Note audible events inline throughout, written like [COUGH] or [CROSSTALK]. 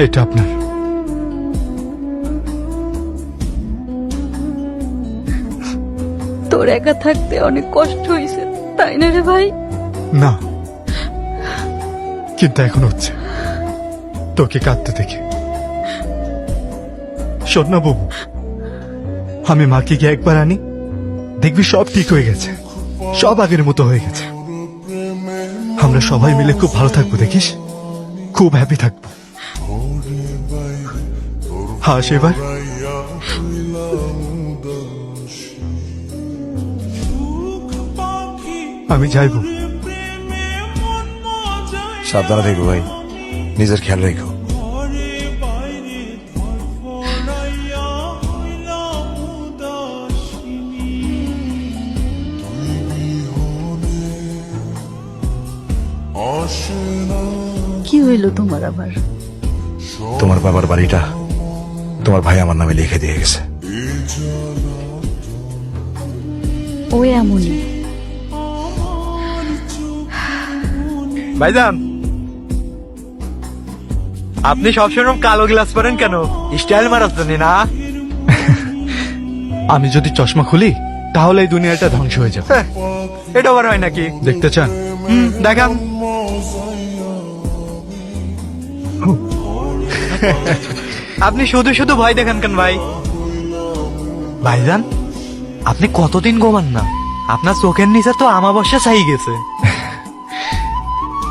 এটা আপনার। তোর একা থাকতে অনেক কষ্ট হয়েছে তাই না রে ভাই? না। কিন্তু এখন হচ্ছে। তোকে কাঁদতে দেখে। শোন না বাবু আমি মাকে গিয়ে একবার আনি দেখবি সব ঠিক হয়ে গেছে। সব আগের মতো হয়ে গেছে। আমরা সবাই মিলে খুব ভালো থাকব দেখিস? খুব হ্যাপি থাকব। হাস এবার আমি যাইব। সাবধানে থেকো ভাই। নিজের খেয়াল রেখো। কি হইল তোমার আবার? তোমার বাবার বাড়িটা তোমার ভাই আমার নামে লিখে দিয়ে গেছে। ও এমনই ভাইজান আপনি সবসময় কালো গ্লাস পরেন কেন? স্টাইল মারার জন্য না? [LAUGHS] আমি যদি চশমা খুলি তাহলে এই দুনিয়াটা ধ্বংস হয়ে যাবে। এটা আবার হয় নাকি? দেখতে চান? হুম দেখান। [LAUGHS] আপনি শুধু শুধু ভয় দেখান কেন ভাই? ভাইজান আপনি কতদিন ঘুমান না? আপনার চোখের নিচে তো আমাবস্যা চাই গেছে।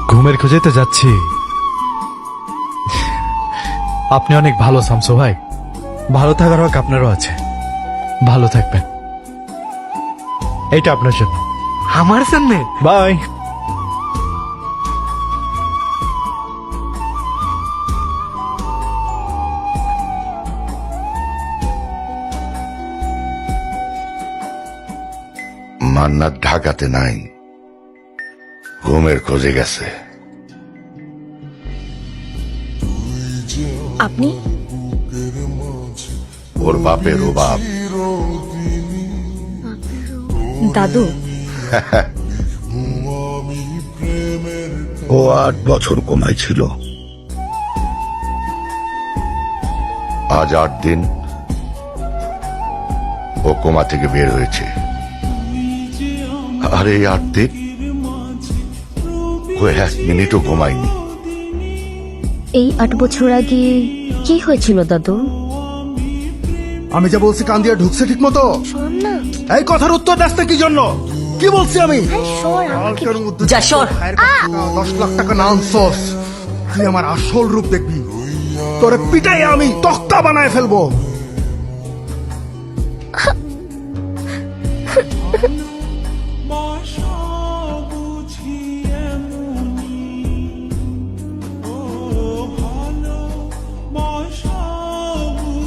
ঘুমের খুঁজে তো যাচ্ছি। আপনি অনেক ভালো শামসু ভাই। ভালো থাকার হক আপনারও আছে। ভালো থাকবেন। এইটা আপনার জন্য। আমার জন্য? বাই। মান্নাত ঢাকাতে নাই। ঘুমের খোঁজে গেছে। আপনি? ওর বাপের ও বাপ। দাদু? ও আট বছর কমাই ছিল আজ আট দিন ও কোমা থেকে বের হয়েছে। আর এই ও এক মিনিটও ঘুমায়নি। এই আট বছর আগে কি হয়েছিল দাদু? আমি যা বলছি কান দিয়ে ঢুকছে ঠিক মতো শোন না। এই কথার উত্তর দাস কি জন্য? কি বলছি আমি? শোন যা সর দশ লাখ টাকা না আনছস। তুই আমার আসল রূপ দেখবি। তোরে পিটাই আমি তক্তা বানায় ফেলব।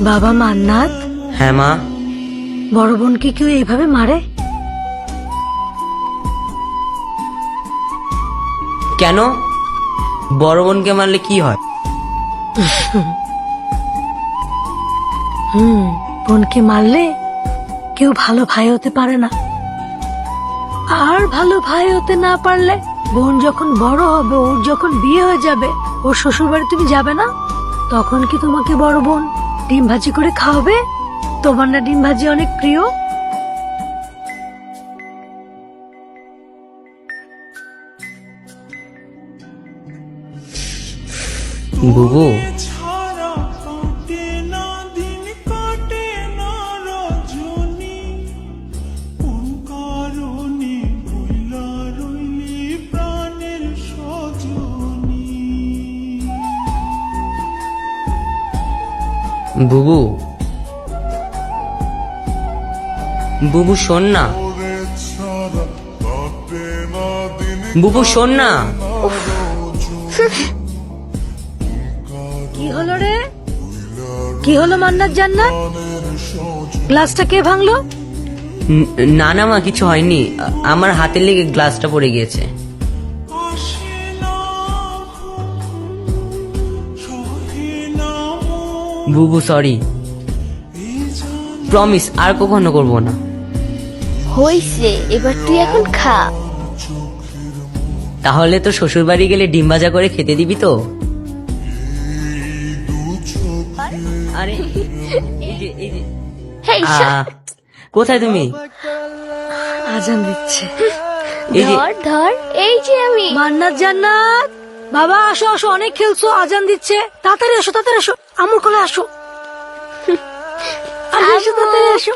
বাবা মান্নাত? হ্যাঁ মা। বড় বোনকে কেউ এইভাবে মারে? কেন? বড় বোনকে মারলে কি হয়? হুম বোনকে মারলে কেউ ভালো ভাই হতে পারে না। আর ভালো ভাই হতে না পারলে বোন যখন বড় হবে ওর যখন বিয়ে হয়ে যাবে ওর শ্বশুর বাড়ি তুমি যাবে না? তখন কি তোমাকে বড় বোন? ডিম ভাজি করে খাওয়াবে? তোমার না ডিম ভাজি অনেক প্রিয়? বুবু বুবু। বুবু শোন না। বুবু শোন না। কি হলো রে? কি হলো মান্নাত জান্নাত? গ্লাসটা কে ভাঙলো? না না মা কিছু হয়নি। আমার হাতে লেগে গ্লাসটা পড়ে গিয়েছে। বুবু সরি প্রমিস আর কখনো করব না। হইছে এবার তুই এখন খা। তাহলে তো শ্বশুর বাড়ি গেলে ডিম ভাজা করে খেতে দিবি তো? আরে কোথায় তুমি? আজান দিচ্ছে। ধর ধর এই যে আমি। মান্নাত জান্নাত। বাবা আসো আসো অনেক খেলছো আজান দিচ্ছে। তাড়াতাড়ি আসো তাড়াতাড়ি আসো আমুর কোলে আসো। [LAUGHS] আসো, তাড়াতাড়ি আসো